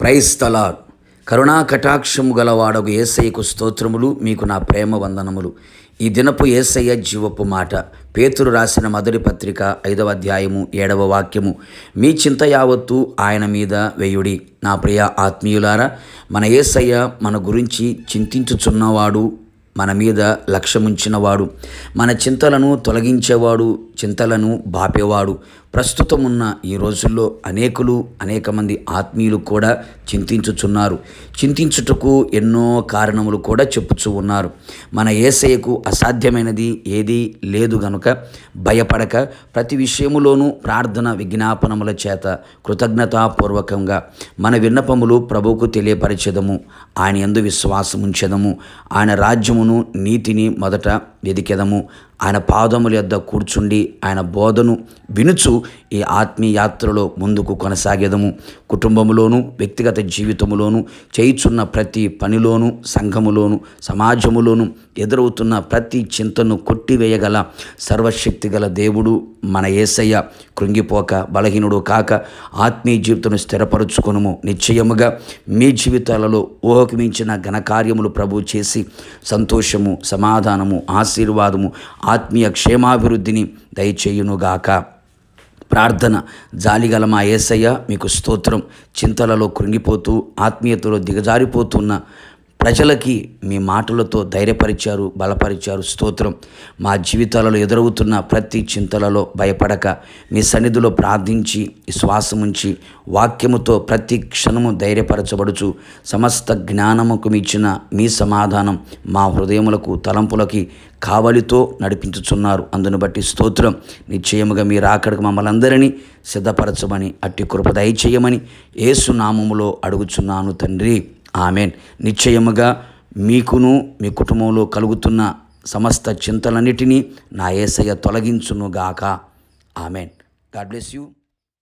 క్రైస్తలా కరుణా కటాక్షము గలవాడకు ఏసయ్యకు స్తోత్రములు మీకు నా ప్రేమ వందనములు. ఈ దినపు ఏసయ్య జీవపు మాట. పేతురు రాసిన మొదటి పత్రిక ఐదవ అధ్యాయము ఏడవ వాక్యము. మీ చింత యావత్తు ఆయన మీద వేయుడి. నా ప్రియ ఆత్మీయులారా మన ఏసయ్య మన గురించి చింతించుచున్నవాడు మన మీద లక్ష్యముంచినవాడు. మన చింతలను తొలగించేవాడు చింతలను బాపేవాడు. ప్రస్తుతం ఉన్న ఈ రోజుల్లో అనేకులు అనేక మంది ఆత్మీయులు కూడా చింతించుచున్నారు. చింతించుటకు ఎన్నో కారణములు కూడా చెప్పుచూ ఉన్నారు. మన ఏసయ్యకు అసాధ్యమైనది ఏదీ లేదు గనుక భయపడక ప్రతి విషయములోనూ ప్రార్థన విజ్ఞాపనముల చేత కృతజ్ఞతాపూర్వకంగా మన విన్నపములు ప్రభువుకు తెలియపరచెదము. ఆయన ఎందు విశ్వాసముంచెదము. ఆయన రాజ్యమును నీతిని మొదట వెదికెదము. ఆయన పాదముల యొద్ద కూర్చుండి ఆయన బోధను వినుచు ఈ ఆత్మీయాత్రలో ముందుకు కొనసాగేదము. కుటుంబములోను వ్యక్తిగత జీవితములోను చేయుచున్న ప్రతి పనిలోను సంఘములోను సమాజములోను ఎదురవుతున్న ప్రతి చింతను కొట్టివేయగల సర్వశక్తి గల దేవుడు మన ఏసయ్య. కృంగిపోక బలహీనుడు కాక ఆత్మీయ జీవితం స్థిరపరచుకొనుము. నిశ్చయముగా మీ జీవితాలలో ఊహకు మించిన ఘనకార్యములు ప్రభు చేసి సంతోషము సమాధానము ఆశీర్వాదము ఆత్మీయ క్షేమాభివృద్ధిని దయచేయునుగాక. ప్రార్థన జాలిగల మా ఏసయ్య మీకు స్తోత్రం. చింతలలో కృంగిపోతూ ఆత్మీయతలో దిగజారిపోతున్న ప్రజలకి మీ మాటలతో ధైర్యపరిచారు బలపరిచారు. స్తోత్రం. మా జీవితాలలో ఎదురవుతున్న ప్రతి చింతలలో భయపడక మీ సన్నిధిలో ప్రార్థించి శ్వాసముంచి వాక్యముతో ప్రతి క్షణము ధైర్యపరచబడుచు సమస్త జ్ఞానముకు ఇచ్చిన మీ సమాధానం మా హృదయములకు తలంపులకి కావలితో నడిపించుచున్నారు. అందును బట్టి స్తోత్రం. నిశ్చయముగా మీరు అక్కడికి మమ్మల్ని అందరినీ సిద్ధపరచమని అట్టి కృప దయచేయమని ఏసు నామములో అడుగుచున్నాను తండ్రి. ఆమెన్. నిశ్చయముగా మీకును మీ కుటుంబంలో కలుగుతున్న సమస్త చింతలన్నిటినీ నా ఏసయ్య తొలగించునుగాక. ఆమెన్. God bless you.